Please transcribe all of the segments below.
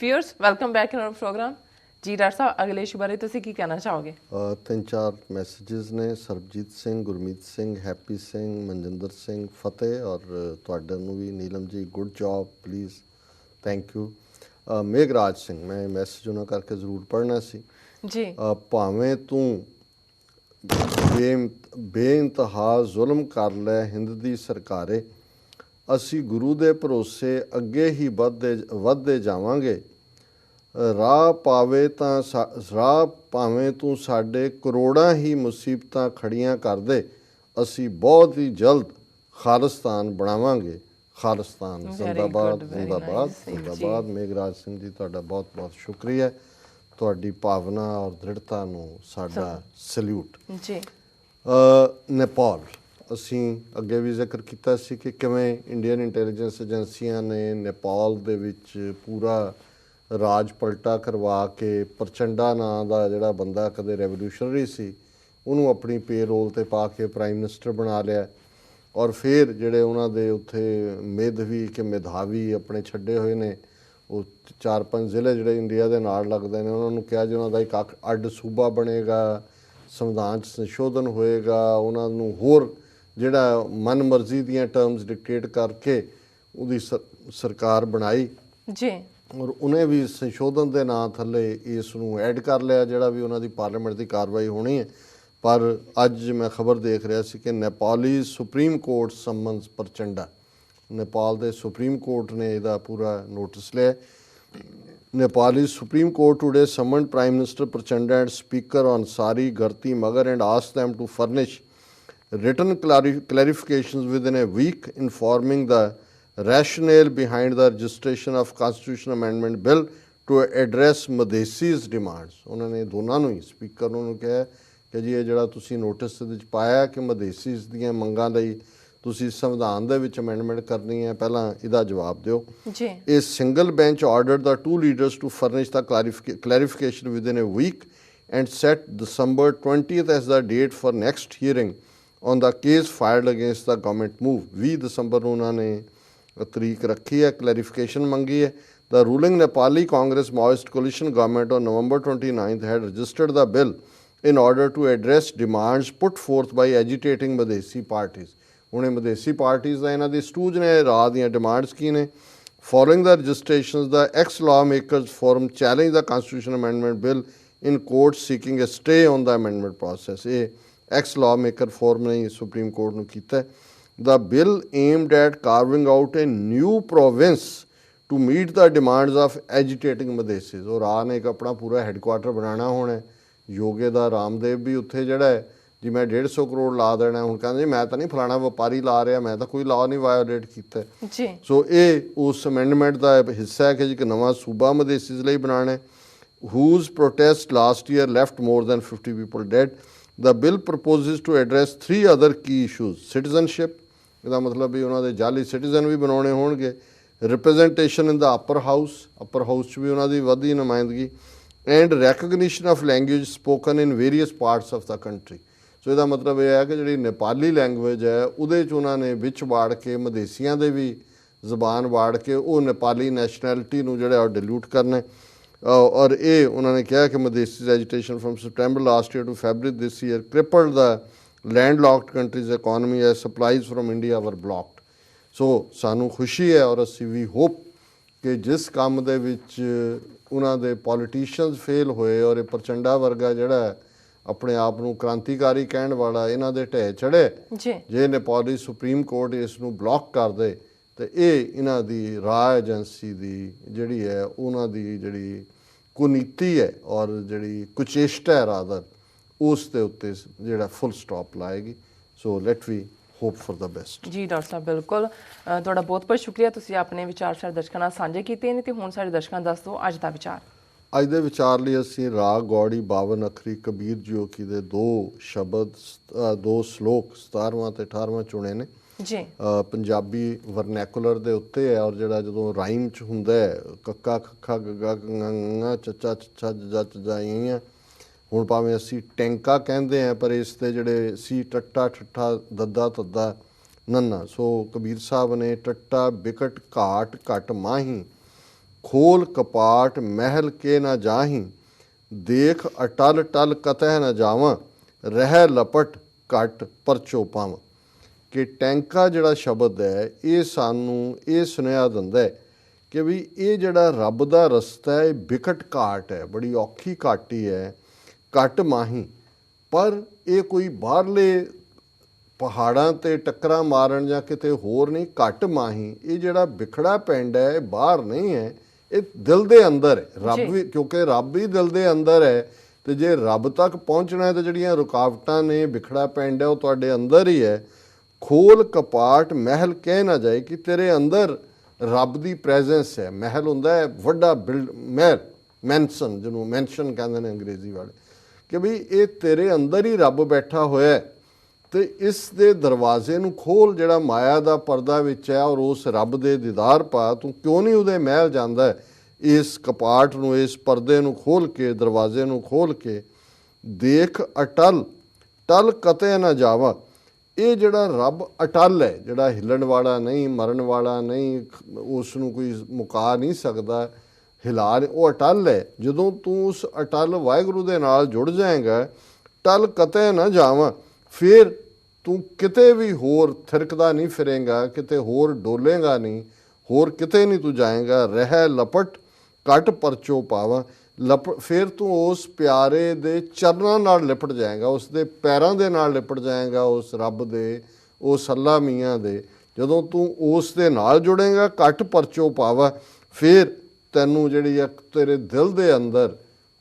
Viewers welcome back in our program ਜੀ doctor ਸਾਹਿਬ ਅਗਲੇ ਇਸ਼ੂ ਬਾਰੇ ਤੁਸੀਂ ਕੀ ਕਹਿਣਾ ਚਾਹੋਗੇ ਤਿੰਨ ਚਾਰ ਮੈਸੇजेस ਨੇ ਸਰਬਜੀਤ ਸਿੰਘ ਗੁਰਮੀਤ ਸਿੰਘ ਹੈਪੀ ਸਿੰਘ ਮਨਜਿੰਦਰ ਸਿੰਘ ਫਤਿਹ ਔਰ ਤੁਹਾਡੇ ਨੂੰ ਵੀ Neelam ji good job please thank you Meghraj Singh ਮੈਂ ਮੈਸੇਜ ਉਹਨਾਂ ਕਰਕੇ ਜ਼ਰੂਰ ਪੜ੍ਹਨਾ ਸੀ ਜੀ ਭਾਵੇਂ ਤੂੰ ਬੇ ਬੇਇੰਤਹਾ ਜ਼ੁਲਮ ਕਰ ਲੈ ਹਿੰਦ ਦੀ ਸਰਕਾਰੇ ਅਸੀਂ ਗੁਰੂ ਦੇ ਭਰੋਸੇ ਅੱਗੇ ਹੀ ਵੱਧਦੇ ਵੱਧਦੇ ਜਾਵਾਂਗੇ ਰਾਹ ਪਾਵੇ ਤਾਂ ਰਾਹ ਭਾਵੇਂ ਤੂੰ ਸਾਡੇ ਕਰੋੜਾਂ ਹੀ ਮੁਸੀਬਤਾਂ ਖੜੀਆਂ ਕਰ ਦੇ ਅਸੀਂ ਬਹੁਤ ਹੀ ਜਲਦ ਖਾਲਿਸਤਾਨ ਬਣਾਵਾਂਗੇ। ਖਾਲਿਸਤਾਨ ਜ਼ਿੰਦਾਬਾਦ ਜ਼ਿੰਦਾਬਾਦ। ਜ਼ਿੰਦਾਬਾਦ। ਮੇਘਰਾਜ ਸਿੰਘ ਜੀ ਤੁਹਾਡਾ ਬਹੁਤ ਬਹੁਤ ਸ਼ੁਕਰੀਆ। ਤੁਹਾਡੀ ਭਾਵਨਾ ਔਰ ਦ੍ਰਿੜਤਾ ਨੂੰ ਸਾਡਾ ਸਲੂਟ। ਜੀ। ਅ, ਨੇਪਾਲ। ਅਸੀਂ ਅੱਗੇ ਵੀ ਜ਼ਿਕਰ ਕੀਤਾ ਸੀ ਕਿ ਕਿਵੇਂ ਇੰਡੀਅਨ ਇੰਟੈਲੀਜੈਂਸ ਏਜੰਸੀਆਂ ਨੇ ਨੇਪਾਲ ਦੇ ਵਿੱਚ ਪੂਰਾ ਰਾਜ ਪਲਟਾ ਕਰਵਾ ਕੇ ਪ੍ਰਚੰਡਾ ਨਾਂ ਦਾ ਜਿਹੜਾ ਬੰਦਾ ਕਦੇ ਰੈਵੋਲੂਸ਼ਨਰੀ ਸੀ, ਉਹਨੂੰ ਆਪਣੀ ਪੇਰੋਲ ਤੇ ਪਾ ਕੇ ਪ੍ਰਾਈਮ ਮਿਨਿਸਟਰ ਬਣਾ ਲਿਆ। ਔਰ ਫਿਰ ਜਿਹੜੇ ਉਹਨਾਂ ਦੇ ਉੱਥੇ ਮੇਧਵੀ ਕਿ ਮੇਧਾਵੀ ਆਪਣੇ ਛੱਡੇ ਹੋਏ ਨੇ, ਉਹ ਚਾਰ ਪੰਜ ਜ਼ਿਲ੍ਹੇ ਜਿਹੜੇ ਇੰਡੀਆ ਦੇ ਨਾਲ ਲੱਗਦੇ ਨੇ, ਉਹਨਾਂ ਨੂੰ ਕਿਹਾ ਜੀ ਉਹਨਾਂ ਦਾ ਇੱਕ ਅੱਖ- ਅੱਡ ਸੂਬਾ ਬਣੇਗਾ, ਸੰਵਿਧਾਨ 'ਚ ਸੰਸ਼ੋਧਨ ਹੋਏਗਾ, ਉਹਨਾਂ ਨੂੰ ਹੋਰ ਜਿਹੜਾ ਮਨਮਰਜ਼ੀ ਦੀਆਂ ਟਰਮਸ ਡਿਕਟੇਟ ਕਰਕੇ ਉਹਦੀ ਸਰਕਾਰ ਬਣਾਈ। ਜੀ। ਔਰ ਉਹਨੇ ਵੀ ਸੰਸ਼ੋਧਨ ਦੇ ਨਾਂ ਥੱਲੇ ਇਸ ਨੂੰ ਐਡ ਕਰ ਲਿਆ ਜਿਹੜਾ ਵੀ ਉਹਨਾਂ ਦੀ ਪਾਰਲੀਮੈਂਟ ਦੀ ਕਾਰਵਾਈ ਹੋਣੀ ਹੈ ਪਰ ਅੱਜ ਮੈਂ ਖਬਰ ਦੇਖ ਰਿਹਾ ਸੀ ਕਿ Nepali supreme court summons Prachanda Nepal ਦੇ ਸੁਪਰੀਮ ਕੋਰਟ ਨੇ ਇਹਦਾ ਪੂਰਾ ਨੋਟਿਸ ਲਿਆ Nepali Supreme Court today summoned Prime Minister Prachanda and Speaker Ansari Garti Magar and asked them to furnish written clari- clarifications within a week informing the rationale behind the registration of Constitution Amendment Bill to address Madhesi's demands. ਉਹਨਾਂ ਨੇ ਦੋਨਾਂ ਨੂੰ ਹੀ speaker ਨੂੰ ਕਿਹਾ ਕਿ ਜੀ ਇਹ ਜਿਹੜਾ ਤੁਸੀਂ ਨੋਟਿਸ ਦੇ ਵਿੱਚ ਪਾਇਆ ਕਿ ਮਧੇਸੀਸ ਦੀਆਂ ਮੰਗਾਂ ਲਈ ਤੁਸੀਂ ਸੰਵਿਧਾਨ ਦੇ ਵਿੱਚ ਅਮੈਂਡਮੈਂਟ ਕਰਨੀ ਹੈ ਪਹਿਲਾਂ ਇਹਦਾ ਜਵਾਬ ਦਿਓ ਜੀ A single bench ordered the two leaders to furnish the clarific- clarification within a week and set December 20th as the date for next hearing on the case filed against the government move. 20 ਦਸੰਬਰ ਨੂੰ ਉਹਨਾਂ ਨੇ ਤਰੀਕ ਰੱਖੀ ਹੈ clarification ਮੰਗੀ ਹੈ। The ruling Nepali Congress Maoist coalition government on November 29th had registered the bill in order to address demands put forth by agitating Madhesi parties. ਹੁਣ ਇਹ ਮਦੇਸੀ ਪਾਰਟੀਆਂ ਦਾ ਇਹਨਾਂ ਦੀ ਸਟੂਜ ਨੇ ਰਾਹ ਦੀਆਂ ਡਿਮਾਂਡਸ ਕੀ ਨੇ following the registrations the ex lawmakers forum challenge the constitution amendment bill in court seeking a stay on the amendment process ਇਹ ਐਕਸ ਲਾਅ ਮੇਕਰ ਫੋਰਮ ਨੇ ਸੁਪਰੀਮ ਕੋਰਟ ਨੂੰ ਕੀਤਾ the bill aimed at carving out a new province to meet the demands of agitating Madhesis ਔਰ ਆ ਨੇ ਇੱਕ ਆਪਣਾ ਪੂਰਾ ਹੈੱਡਕੁਆਟਰ ਬਣਾਉਣਾ ਹੁਣ। ਯੋਗੇ ਦਾ ਰਾਮਦੇਵ ਵੀ ਉੱਥੇ ਜਿਹੜਾ ਹੈ ਜੀ ਮੈਂ 150 ਕਰੋੜ ਲਾ ਦੇਣਾ ਹੁਣ ਕਹਿੰਦੇ ਮੈਂ ਤਾਂ ਨਹੀਂ ਫਲਾਣਾ ਵਪਾਰੀ ਲਾ ਰਿਹਾ ਮੈਂ ਤਾਂ ਕੋਈ ਲਾਅ ਨਹੀਂ ਵਾਇਓਲੇਟ ਕੀਤਾ ਜੀ ਸੋ ਇਹ ਉਸ ਅਮੈਂਡਮੈਂਟ ਦਾ ਹਿੱਸਾ ਹੈ ਕਿ ਇੱਕ ਨਵਾਂ ਸੂਬਾ ਮਦੇਸਿਸ ਲਈ ਬਣਾਉਣਾ ਹੈ whose protest last year left more than 50 people dead. The bill proposes to address three other key issues citizenship ਇਹਦਾ ਮਤਲਬ ਵੀ ਉਹਨਾਂ ਦੇ ਜਾਲੀ ਸਿਟੀਜ਼ਨ ਵੀ ਬਣਾਉਣੇ ਹੋਣਗੇ। Representation in the upper house upper house 'ਚ ਵੀ ਉਹਨਾਂ ਦੀ ਵਧੀ ਨੁਮਾਇੰਦਗੀ and recognition of language spoken in various parts of the country so ਇਹਦਾ ਮਤਲਬ ਇਹ ਹੈ ਕਿ ਜਿਹੜੀ ਨੇਪਾਲੀ ਲੈਂਗੁਏਜ ਹੈ, ਉਹਦੇ 'ਚ ਉਹਨਾਂ ਨੇ ਵਿੱਚ ਵਾੜ ਕੇ, ਮਦੇਸੀਆਂ ਦੇ ਵੀ ਜ਼ਬਾਨ ਵਾੜ ਕੇ ਉਹ ਨੇਪਾਲੀ ਨੈਸ਼ਨੈਲਿਟੀ ਨੂੰ ਜਿਹੜਾ ਉਹ ਡਿਲੂਟ ਕਰਨਾ ਔਰ ਇਹ ਉਹਨਾਂ ਨੇ ਕਿਹਾ ਕਿ Madhesi agitation from September last year to February this year crippled the landlocked country's economy as supplies from India were blocked. So ਸਾਨੂੰ ਖੁਸ਼ੀ ਹੈ ਔਰ ਅਸੀਂ ਵੀ ਹੋਪ ਕਿ ਜਿਸ ਕੰਮ ਦੇ ਵਿੱਚ ਉਹਨਾਂ ਦੇ ਪੋਲੀਟੀਸ਼ੀਅਨਸ ਫੇਲ ਹੋਏ ਔਰ ਇਹ ਪ੍ਰਚੰਡਾ ਵਰਗਾ ਜਿਹੜਾ ਆਪਣੇ ਆਪ ਨੂੰ ਕ੍ਰਾਂਤੀਕਾਰੀ ਕਹਿਣ ਵਾਲਾ ਇਹਨਾਂ ਦੇ ਢਹਿ ਚੜੇ ਜੀ। ਜੇ ਨੇਪਾਲੀ ਸੁਪਰੀਮ ਕੋਰਟ ਇਸ ਨੂੰ ਬਲੌਕ ਕਰ ਦੇ ਤੇ ਇਹ ਇਹਨਾਂ ਦੀ ਰਾਹ ਏਜੰਸੀ ਦੀ ਜਿਹੜੀ ਹੈ ਉਹਨਾਂ ਦੀ ਜਿਹੜੀ ਕੁਨੀਤੀ ਹੈ ਔਰ ਜਿਹੜੀ ਕੁਚੇਸ਼ਟਾ ਹੈ ਰਾਦਰ ਉਸ ਦੇ ਉੱਤੇ ਜਿਹੜਾ full stop ਲਾਏਗੀ। So let we hope for the best ji doctor sahib ਬਿਲਕੁਲ। ਤੁਹਾਡਾ ਬਹੁਤ ਬਹੁਤ ਸ਼ੁਕਰੀਆ। ਤੁਸੀਂ ਆਪਣੇ ਵਿਚਾਰ ਸਾਡੇ ਦਰਸ਼ਕਾਂ ਨਾਲ ਸਾਂਝੇ ਕੀਤੇ ਨੇ ਤੇ ਹੁਣ ਸਾਡੇ ਦਰਸ਼ਕਾਂ ਦੱਸ ਦਿਓ ਅੱਜ ਦਾ ਵਿਚਾਰ। ਅੱਜ ਦੇ ਵਿਚਾਰ ਲਈ ਅਸੀਂ ਰਾਗ ਗੌੜੀ 52 ਅੱਖਰੀ ਕਬੀਰ ਜੋਗੀ ਦੇ ਦੋ ਸ਼ਬਦ ਦੋ ਸ਼ਲੋਕ 17ਵਾਂ ਤੇ 18ਵਾਂ ਚੁਣੇ ਨੇ। ਜੀ। ਪੰਜਾਬੀ ਵਰਨੈਕੂਲਰ ਦੇ ਉੱਤੇ ਹੈ ਔਰ ਜਿਹੜਾ ਜਦੋਂ ਰਾਈਮ ਚ ਹੁੰਦਾ ਹੈ ਕੱਕਾ ਖੱਖਾ ਗੱਗਾ ਗੰਗਾ ਚੱਚਾ ਚੱਚਾ ਜੱਜਾ ਚਜਾਈਆਂ ਹੁਣ ਭਾਵੇਂ ਅਸੀਂ ਟੈਂਕਾ ਕਹਿੰਦੇ ਆ ਪਰ ਇਸ ਤੇ ਜਿਹੜੇ ਸੀ ਟੱਟਾ ਠੱਠਾ, ਦੱਦਾ ਤੱਦਾ ਨੰਨਾ, ਸੋ ਕਬੀਰ ਸਾਹਿਬ ਨੇ ਟੱਟਾ, ਬਿਕਟ, ਘਾਟ, ਘਟ ਮਾਹੀ, ਖੋਲ, ਕਪਾਟ, ਮਹਿਲ ਕੇ ਨਾ ਜਾਹੀ, ਦੇਖ, ਅਟਲ ਟਲ ਕਤਹਿ ਨਾ ਜਾਵਾਂ, ਰਹਿ, ਲਪਟ, ਘਟ, ਪਰਚੋ ਪਾਵਾਂ। ਕਿ ਟੈਂਕਾ ਜਿਹੜਾ ਸ਼ਬਦ ਹੈ, ਇਹ ਸਾਨੂੰ ਇਹ ਸੁਨੇਹਾ ਦਿੰਦਾ ਹੈ ਕਿ ਵੀ ਇਹ ਜਿਹੜਾ ਰੱਬ ਦਾ ਰਸਤਾ ਹੈ, ਇਹ ਬਿਕਟ ਘਾਟ ਹੈ, ਬੜੀ ਔਖੀ ਘਾਟੀ ਹੈ ਘਟ ਮਾਹੀ। ਪਰ ਇਹ ਕੋਈ ਬਾਹਰਲੇ ਪਹਾੜਾਂ ਤੇ ਟੱਕਰਾਂ ਮਾਰਨ ਜਾਂ ਕਿਤੇ ਹੋਰ ਨਹੀਂ ਘਟ ਮਾਹੀ। ਇਹ ਜਿਹੜਾ ਵਿਖੜਾ ਪਿੰਡ ਹੈ ਇਹ ਬਾਹਰ ਨਹੀਂ ਹੈ। ਇਹ ਦਿਲ ਦੇ ਅੰਦਰ ਹੈ। ਰੱਬ ਵੀ ਕਿਉਂਕਿ ਰੱਬ ਹੀ ਦਿਲ ਦੇ ਅੰਦਰ ਹੈ। ਤੇ ਜੇ ਰੱਬ ਤੱਕ ਪਹੁੰਚਣਾ ਹੈ ਤਾਂ ਜਿਹੜੀਆਂ ਰੁਕਾਵਟਾਂ ਨੇ ਵਿਖੜਾ ਪਿੰਡ ਹੈ ਉਹ ਤੁਹਾਡੇ ਅੰਦਰ ਹੀ ਹੈ। ਖੋਲ ਕਪਾਟ ਮਹਿਲ ਕਹਿ ਨਾ ਜਾਏ ਕਿ ਤੇਰੇ ਅੰਦਰ ਰੱਬ ਦੀ ਪ੍ਰੈਜ਼ੈਂਸ ਹੈ। ਮਹਿਲ ਹੁੰਦਾ ਹੈ ਵੱਡਾ ਬਿਲਡ ਮਹਿਲ ਮੈਂਸ਼ਨ ਜਿਹਨੂੰ ਮੈਂਸ਼ਨ ਕਹਿੰਦੇ ਨੇ ਅੰਗਰੇਜ਼ੀ ਵਾਲੇ। ਕਿ ਵੀ ਇਹ ਤੇਰੇ ਅੰਦਰ ਹੀ ਰੱਬ ਬੈਠਾ ਹੋਇਆ ਹੈ ਤੇ ਇਸ ਦੇ ਦਰਵਾਜ਼ੇ ਨੂੰ ਖੋਲ ਜਿਹੜਾ ਮਾਇਆ ਦਾ ਪਰਦਾ ਵਿੱਚ ਹੈ ਔਰ ਉਸ ਰੱਬ ਦੇ ਦੀਦਾਰ ਪਾ, ਤੂੰ ਕਿਉਂ ਨਹੀਂ ਉਹਦੇ ਮਹਿਲ ਜਾਂਦਾ ਇਸ ਕਪਾਟ ਨੂੰ, ਇਸ ਪਰਦੇ ਨੂੰ ਖੋਲ ਕੇ, ਦਰਵਾਜ਼ੇ ਨੂੰ ਖੋਲ ਕੇ ਦੇਖ ਅਟਲ, ਟਲ ਕਤੇ ਨਾ ਜਾਵਾ। ਇਹ ਜਿਹੜਾ ਰੱਬ ਅਟਲ ਹੈ, ਜਿਹੜਾ ਹਿੱਲਣ ਵਾਲਾ ਨਹੀਂ, ਮਰਨ ਵਾਲਾ ਨਹੀਂ, ਉਸ ਨੂੰ ਕੋਈ ਮੁਕਾ ਨਹੀਂ ਸਕਦਾ। ਹਿਲਾ ਉਹ ਅਟਲ ਹੈ। ਜਦੋਂ ਤੂੰ ਉਸ ਅਟਲ ਵਾਹਿਗੁਰੂ ਦੇ ਨਾਲ ਜੁੜ ਜਾਏਗਾ, ਟਲ ਕਤੇ ਨਾ ਜਾਵਾਂ। ਫਿਰ ਤੂੰ ਕਿਤੇ ਵੀ ਹੋਰ ਥਿਰਕਦਾ ਨਹੀਂ ਫਿਰੇਗਾ, ਕਿਤੇ ਹੋਰ ਡੋਲੇਗਾ ਨਹੀਂ, ਹੋਰ ਕਿਤੇ ਨਹੀਂ ਤੂੰ ਜਾਏਗਾ। ਰਹਿ ਲਪਟ, ਕੱਟ ਪਰਚੋ ਪਾਵਾਂ। ਲਪ, ਫਿਰ ਤੂੰ ਉਸ ਪਿਆਰੇ ਦੇ ਚਰਨਾਂ ਨਾਲ ਲਿਪਟ ਜਾਏਗਾ, ਉਸ ਦੇ ਪੈਰਾਂ ਦੇ ਨਾਲ ਲਿਪਟ ਜਾਏਗਾ, ਉਸ ਰੱਬ ਦੇ, ਉਸ ਅੱਲਾ ਮੀਆਂ ਦੇ। ਜਦੋਂ ਤੂੰ ਉਸ ਦੇ ਨਾਲ ਜੁੜੇਗਾ, ਕੱਟ ਪਰਚੋ ਪਾਵਾ। ਫਿਰ ਤੈਨੂੰ ਜਿਹੜੀ ਆ ਤੇਰੇ ਦਿਲ ਦੇ ਅੰਦਰ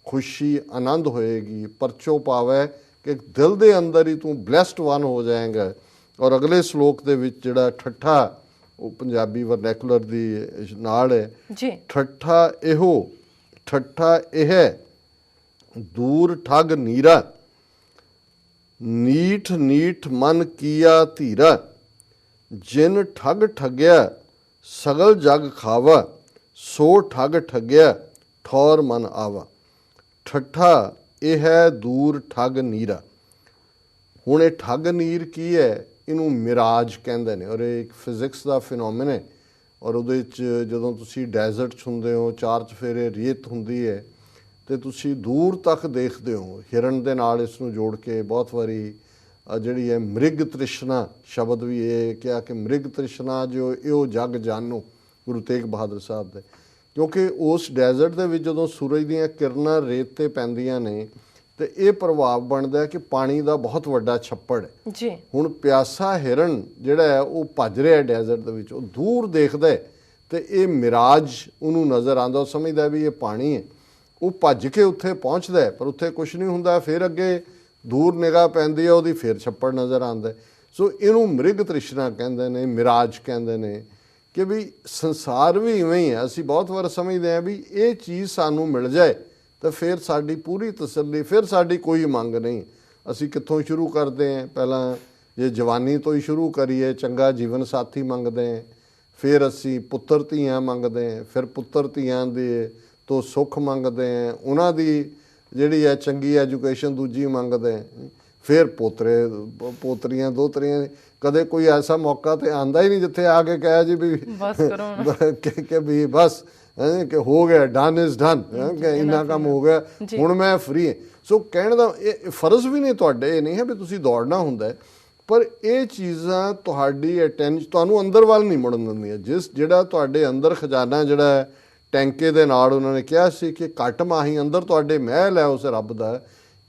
ਖੁਸ਼ੀ ਆਨੰਦ ਹੋਏਗੀ ਪਰਚੋ ਪਾਵੇ ਕਿ ਦਿਲ ਦੇ ਅੰਦਰ ਹੀ ਤੂੰ ਬlesed ਵਨ ਹੋ ਜਾਏਗਾ। ਔਰ ਅਗਲੇ ਸ਼ਲੋਕ ਦੇ ਵਿੱਚ ਜਿਹੜਾ ਠੱਠਾ ਉਹ ਪੰਜਾਬੀ ਵਰਨੈਕੂਲਰ ਦੀ ਨਾਲ ਹੈ। ਜੀ। ਠੱਠਾ ਇਹੋ ਠੱਠਾ ਇਹ ਦੂਰ ਠੱਗ ਨੀਰਾ ਨੀਠ ਨੀਠ ਮਨ ਕੀਆ ਧੀਰਾ ਜਿਨ ਠੱਗ ਠੱਗਿਆ ਸਗਲ ਜਗ ਖਾਵਾ। ਸੋ ਠੱਗ ਠੱਗਿਆ, ਠੌਰ ਮਨ ਆਵਾ। ਠੱਠਾ, ਇਹ ਹੈ ਦੂਰ ਠੱਗ ਨੀਰਾ। ਹੁਣ ਇਹ ਠੱਗ ਨੀਰ ਕੀ ਹੈ? ਇਹਨੂੰ ਮਿਰਾਜ ਕਹਿੰਦੇ ਨੇ ਔਰ ਇਹ ਇੱਕ ਫਿਜ਼ਿਕਸ ਦਾ ਫੀਨੋਮੀਨ ਹੈ। ਔਰ ਉਹਦੇ ਵਿੱਚ ਜਦੋਂ ਤੁਸੀਂ ਡੈਜ਼ਰਟ 'ਚ ਹੁੰਦੇ ਹੋ, ਚਾਰ ਚਫੇਰੇ ਰੇਤ ਹੁੰਦੀ ਹੈ, ਤੇ ਤੁਸੀਂ ਦੂਰ ਤੱਕ ਦੇਖਦੇ ਹੋ। ਹਿਰਨ ਦੇ ਨਾਲ ਇਸ ਨੂੰ ਜੋੜ ਕੇ ਬਹੁਤ ਵਾਰੀ ਜਿਹੜੀ ਹੈ ਮ੍ਰਿਗ ਤ੍ਰਿਸ਼ਨਾ ਸ਼ਬਦ ਵੀ ਇਹ ਕਿਹਾ ਕਿ ਮ੍ਰਿਗ ਤ੍ਰਿਸ਼ਨਾ ਜੋ ਇਹੋ ਜਗ ਜਾਨੋ। ਗੁਰੂ ਤੇਗ ਬਹਾਦਰ ਸਾਹਿਬ ਦੇ। ਕਿਉਂਕਿ ਉਸ ਡੈਜ਼ਰਟ ਦੇ ਵਿੱਚ ਜਦੋਂ ਸੂਰਜ ਦੀਆਂ ਕਿਰਨਾਂ ਰੇਤ ਤੇ ਪੈਂਦੀਆਂ ਨੇ ਤੇ ਇਹ ਪ੍ਰਭਾਵ ਬਣਦਾ ਹੈ ਕਿ ਪਾਣੀ ਦਾ ਬਹੁਤ ਵੱਡਾ ਛੱਪੜ ਹੈ। ਜੀ। ਹੁਣ ਪਿਆਸਾ ਹਿਰਨ ਜਿਹੜਾ ਹੈ ਉਹ ਭੱਜ ਰਿਹਾ ਡੈਜ਼ਰਟ ਦੇ ਵਿੱਚ। ਉਹ ਦੂਰ ਦੇਖਦਾ ਤੇ ਇਹ ਮਿਰਾਜ ਉਹਨੂੰ ਨਜ਼ਰ ਆਉਂਦਾ ਉਹ ਸਮਝਦਾ ਵੀ ਇਹ ਪਾਣੀ ਹੈ। ਉਹ ਭੱਜ ਕੇ ਉੱਥੇ ਪਹੁੰਚਦਾ ਹੈ ਪਰ ਉੱਥੇ ਕੁਝ ਨਹੀਂ ਹੁੰਦਾ ਫਿਰ ਅੱਗੇ ਦੂਰ ਨਿਗਾਹ ਪੈਂਦੀ ਹੈ ਉਹਦੀ ਫਿਰ ਛੱਪੜ ਨਜ਼ਰ ਆਉਂਦਾ। ਸੋ ਇਹਨੂੰ ਮ੍ਰਿਗ ਤ੍ਰਿਸ਼ਨਾ ਕਹਿੰਦੇ ਨੇ ਮਿਰਾਜ ਕਹਿੰਦੇ ਨੇ। ਕਿ ਵੀ ਸੰਸਾਰ ਵੀ ਇਵੇਂ ਹੀ ਹੈ। ਅਸੀਂ ਬਹੁਤ ਵਾਰ ਸਮਝਦੇ ਹਾਂ ਵੀ ਇਹ ਚੀਜ਼ ਸਾਨੂੰ ਮਿਲ ਜਾਏ ਤਾਂ ਫਿਰ ਸਾਡੀ ਪੂਰੀ ਤਸੱਲੀ, ਫਿਰ ਸਾਡੀ ਕੋਈ ਮੰਗ ਨਹੀਂ। ਅਸੀਂ ਕਿੱਥੋਂ ਸ਼ੁਰੂ ਕਰਦੇ ਹਾਂ? ਪਹਿਲਾਂ ਜੇ ਜਵਾਨੀ ਤੋਂ ਹੀ ਸ਼ੁਰੂ ਕਰੀਏ, ਚੰਗਾ ਜੀਵਨ ਸਾਥੀ ਮੰਗਦੇ ਹਾਂ। ਫਿਰ ਅਸੀਂ ਪੁੱਤਰ ਧੀਆਂ ਮੰਗਦੇ ਹਾਂ, ਫਿਰ ਪੁੱਤਰ ਧੀਆਂ ਦੇ ਤੋਂ ਸੁੱਖ ਮੰਗਦੇ ਹਾਂ। ਉਹਨਾਂ ਦੀ ਜਿਹੜੀ ਹੈ ਚੰਗੀ ਐਜੂਕੇਸ਼ਨ ਦੂਜੀ ਮੰਗਦੇ ਹਾਂ। ਫਿਰ ਪੋਤਰੇ ਪੋਤਰੀਆਂ ਦੋਤਰੀਆਂ ਕਦੇ ਕੋਈ ਐਸਾ ਮੌਕਾ ਤੇ ਆਂਦਾ ਹੀ ਨਹੀਂ ਜਿੱਥੇ ਆ ਕੇ ਕਹੇ ਜੀ ਵੀ ਬਸ ਕਰੋ। ਕਿ ਕਿ ਵੀ ਬਸ ਕਿ ਹੋ ਗਿਆ ਡਨ ਇਜ਼ ਡਨ ਕਿ ਇੰਨਾ ਕੰਮ ਹੋ ਗਿਆ ਹੁਣ ਮੈਂ ਫ੍ਰੀ ਹਾਂ। ਸੋ ਕਹਿਣ ਦਾ ਇਹ ਫਰਜ਼ ਵੀ ਨਹੀਂ ਤੁਹਾਡੇ ਇਹ ਨਹੀਂ ਹੈ ਵੀ ਤੁਸੀਂ ਦੌੜਨਾ ਹੁੰਦਾ ਪਰ ਇਹ ਚੀਜ਼ਾਂ ਤੁਹਾਡੀ ਅਟੈਂਸ਼ਨ ਤੁਹਾਨੂੰ ਅੰਦਰ ਵੱਲ ਨਹੀਂ ਮੁੜਨ ਦਿੰਦੀਆਂ। ਜਿਸ ਜਿਹੜਾ ਤੁਹਾਡੇ ਅੰਦਰ ਖਜ਼ਾਨਾ ਜਿਹੜਾ ਹੈ ਟੈਂਕੇ ਦੇ ਨਾਲ ਉਹਨਾਂ ਨੇ ਕਿਹਾ ਸੀ ਕਿ ਘੱਟ ਮਾਹੀ ਅੰਦਰ ਤੁਹਾਡੇ ਮਹਿਲ ਹੈ ਉਸ ਰੱਬ ਦਾ।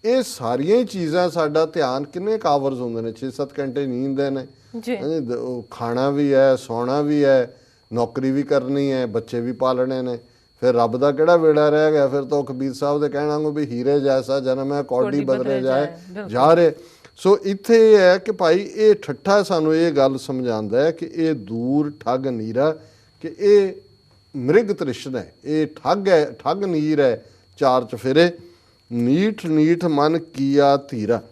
ਇਹ ਸਾਰੀਆਂ ਹੀ ਚੀਜ਼ਾਂ ਸਾਡਾ ਧਿਆਨ ਕਿੰਨੇ ਕਾਵਰਸ ਹੁੰਦੇ ਨੇ? 6-7 ਘੰਟੇ ਨੀਂਦ ਹੈ ਨੇ। ਜੀ। ਦ- ਖਾਣਾ ਵੀ ਹੈ ਸੌਣਾ ਵੀ ਹੈ ਨੌਕਰੀ ਵੀ ਕਰਨੀ ਹੈ ਬੱਚੇ ਵੀ ਪਾਲਣੇ ਨੇ। ਫਿਰ ਰੱਬ ਦਾ ਕਿਹੜਾ ਵੇੜਾ ਰਹਿ ਗਿਆ? ਫਿਰ ਤਾਂ ਕਬੀਰ ਸਾਹਿਬ ਦੇ ਕਹਿਣਾ ਨੂੰ ਵੀ ਹੀਰੇ ਜੈਸਾ ਜਨਮ ਹੈ ਕੌਡੀ ਬਦਲੇ ਜਾਏ। ਜਾ ਰਹੇ। ਸੋ ਇੱਥੇ ਇਹ ਹੈ ਕਿ ਭਾਈ ਇਹ ਠੱਠਾ ਸਾਨੂੰ ਇਹ ਗੱਲ ਸਮਝਾਉਂਦਾ ਹੈ ਕਿ ਇਹ ਦੂਰ ਠੱਗ ਨੀਰਾ ਕਿ ਇਹ ਮ੍ਰਿਗ ਤ੍ਰਿਸ਼ਨ ਹੈ। ਇਹ ਠੱਗ ਹੈ ਠੱਗ ਨੀਰ ਹੈ ਚਾਰ ਚਫੇਰੇ। ਨੀਠ ਨੀਠ ਮਨ ਕੀਆ ਧੀਰਾ।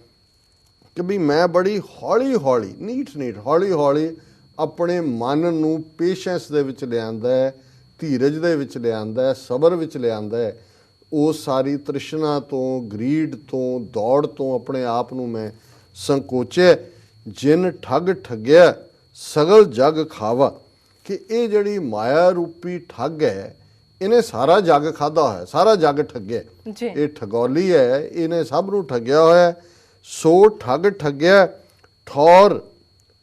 ਕਿ ਵੀ ਮੈਂ ਬੜੀ ਹੌਲੀ ਹੌਲੀ, ਨੀਠ ਨੀਠ ਹੌਲੀ ਹੌਲੀ ਆਪਣੇ ਮਨ ਨੂੰ ਪੇਸ਼ੈਂਸ ਦੇ ਵਿੱਚ ਲਿਆਂਦਾ ਹੈ, ਧੀਰਜ ਦੇ ਵਿੱਚ ਲਿਆਂਦਾ ਹੈ, ਸਬਰ ਵਿੱਚ ਲਿਆਂਦਾ ਹੈ। ਉਹ ਸਾਰੀ ਤ੍ਰਿਸ਼ਨਾ ਤੋਂ, ਗਰੀਡ ਤੋਂ, ਦੌੜ ਤੋਂ ਆਪਣੇ ਆਪ ਨੂੰ ਮੈਂ ਸੰਕੋਚਿਆ, ਜਿਨ ਠੱਗ ਠੱਗਿਆ, ਸਗਲ ਜਗ ਖਾਵਾ। ਕਿ ਇਹ ਜਿਹੜੀ ਮਾਇਆ ਰੂਪੀ ਠੱਗ ਹੈ ਇਹਨੇ ਸਾਰਾ ਜੱਗ ਖਾਦਾ ਹੋਇਆ ਸਾਰਾ ਜੱਗ ਠੱਗਿਆ ਜੀ ਇਹ ਠਗੌਲੀ ਹੈ ਇਹਨੇ ਸਭ ਨੂੰ ਠੱਗਿਆ ਹੋਇਆ। ਸੋ ਠੱਗ ਠੱਗਿਆ ਠੌਰ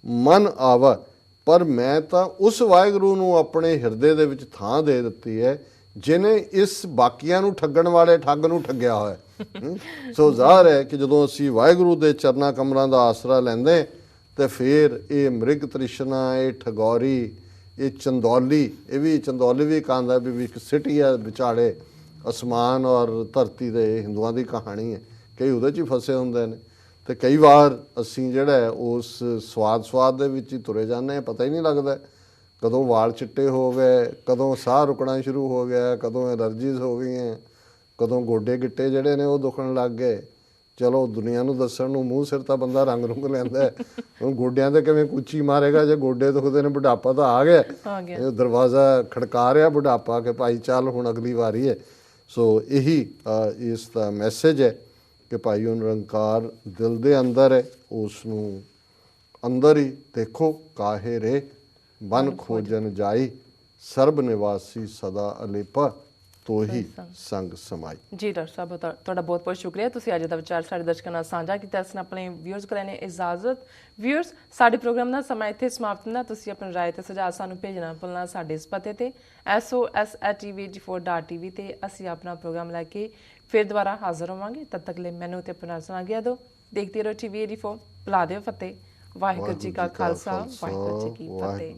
ਮਨ ਆਵਾ ਪਰ ਮੈਂ ਤਾਂ ਉਸ ਵਾਹਿਗੁਰੂ ਨੂੰ ਆਪਣੇ ਹਿਰਦੇ ਦੇ ਵਿੱਚ ਥਾਂ ਦੇ ਦਿੱਤੀ ਹੈ ਜਿਨੇ ਇਸ ਬਾਕੀਆਂ ਨੂੰ ਠੱਗਣ ਵਾਲੇ ਠੱਗ ਨੂੰ ਠੱਗਿਆ ਹੋਇਆ? ਸੋ ਜ਼ਾਹਰ ਹੈ ਕਿ ਜਦੋਂ ਅਸੀਂ ਵਾਹਿਗੁਰੂ ਦੇ ਚਰਨਾ ਕਮਰਾਂ ਦਾ ਆਸਰਾ ਲੈਂਦੇ ਤੇ ਫਿਰ ਇਹ ਮ੍ਰਿਗ ਤ੍ਰਿਸ਼ਨਾ ਇਹ ਠਗੌਰੀ ਇਹ ਚੰਦੌਲੀ, ਇਹ ਵੀ ਚੰਦੌਲੀ ਵੀ ਕਹਿੰਦਾ ਵੀ ਇੱਕ ਸਿਟੀ ਹੈ ਵਿਚਾਲੇ ਅਸਮਾਨ ਔਰ ਧਰਤੀ ਦੇ ਹਿੰਦੂਆਂ ਦੀ ਕਹਾਣੀ ਹੈ। ਕਈ ਉਹਦੇ 'ਚ ਹੀ ਫਸੇ ਹੁੰਦੇ ਨੇ ਤੇ ਕਈ ਵਾਰ ਅਸੀਂ ਜਿਹੜਾ ਉਸ ਸਵਾਦ ਸਵਾਦ ਦੇ ਵਿੱਚ ਹੀ ਤੁਰੇ ਜਾਂਦੇ ਹਾਂ, ਪਤਾ ਹੀ ਨਹੀਂ ਲੱਗਦਾ। ਕਦੋਂ ਵਾਲ ਚਿੱਟੇ ਹੋ ਗਏ, ਕਦੋਂ ਸਾਹ ਰੁਕਣਾ ਸ਼ੁਰੂ ਹੋ ਗਿਆ, ਕਦੋਂ ਐਲਰਜੀਜ਼ ਹੋ ਗਈਆਂ, ਕਦੋਂ ਗੋਡੇ ਗਿੱਟੇ ਜਿਹੜੇ ਨੇ ਉਹ ਦੁਖਣ ਲੱਗ ਗਏ। ਚਲੋ ਦੁਨੀਆ ਨੂੰ ਦੱਸਣ ਨੂੰ ਮੂੰਹ ਸਿਰ ਤਾਂ ਬੰਦਾ ਰੰਗ ਰੁੰਗ ਲੈਂਦਾ ਹੈ। ਹੁਣ ਗੋਡਿਆਂ ਤੇ ਕਿਵੇਂ ਕੁੱਚੀ ਮਾਰੇਗਾ? ਜੇ ਗੋਡੇ ਦੁਖਦੇ ਨੇ ਬੁਢਾਪਾ ਤਾਂ ਆ ਗਿਆ। ਆ ਗਿਆ। ਇਹ ਦਰਵਾਜ਼ਾ ਖੜਕਾ ਰਿਹਾ ਬੁਢਾਪਾ ਕਿ ਭਾਈ ਚੱਲ ਹੁਣ ਅਗਲੀ ਵਾਰੀ ਹੈ। ਸੋ ਇਹੀ ਇਸ ਦਾ ਮੈਸੇਜ ਹੈ ਕਿ ਭਾਈ ਉਹ ਨਿਰੰਕਾਰ ਦਿਲ ਦੇ ਅੰਦਰ ਹੈ। ਉਸ ਨੂੰ ਅੰਦਰ ਹੀ ਦੇਖੋ ਕਾਹੇ ਰੇ? ਬਨ ਖੋਜਨ ਜਾਈ। ਸਰਬ ਨਿਵਾਸੀ ਸਦਾ ਅਲੇਪਾ। ਤੋਹੀ ਸੰਗ ਸਮਾਈ। ਜੀ ਡਾਕਟਰ ਸਾਹਿਬ ਤੁਹਾ- ਤੁਹਾਡਾ ਬਹੁਤ ਬਹੁਤ ਸ਼ੁਕਰੀਆ। ਤੁਸੀਂ ਅੱਜ ਦਾ ਵਿਚਾਰ ਸਾਡੇ ਦਰਸ਼ਕਾਂ ਨਾਲ ਸਾਂਝਾ ਕੀਤਾ। ਇਸ ਨਾਲ ਆਪਣੇ ਵਿਊਅਰਸ ਕਰਾਣੇ ਇਜਾਜ਼ਤ। ਵਿਊਅਰਸ ਸਾਡੇ ਪ੍ਰੋਗਰਾਮ ਦਾ ਸਮਾਂ ਇੱਥੇ ਸਮਾਪਤ ਹੁੰਦਾ। ਤੁਸੀਂ ਆਪਣੀ ਰਾਏ ਤੇ ਸੁਝਾਅ ਸਾਨੂੰ ਭੇਜਣਾ ਭੁੱਲਣਾ ਸਾਡੇ ਇਸ ਪਤੇ ਤੇ। Sos@tvg4.tv ਤੇ ਅਸੀਂ ਆਪਣਾ ਪ੍ਰੋਗਰਾਮ ਲੈ ਕੇ ਫਿਰ ਦੁਬਾਰਾ ਹਾਜ਼ਰ ਹੋਵਾਂਗੇ। ਤਦ ਤੱਕ ਲਈ ਮੈਨੂੰ ਤੇ ਆਪਣਾ ਸੁਣਾ ਗਿਆ ਦੋ ਦੇਖਦੇ ਰਹੋ ਟੀਵੀ 84 ਬੁਲਾ ਦਿਓ ਫਤਿਹ। ਵਾਹਿਗੁਰੂ ਜੀ ਕਾ ਖਾਲਸਾ। ਵਾਹਿਗੁਰੂ ਜੀ ਕੀ ਫਤਿਹ।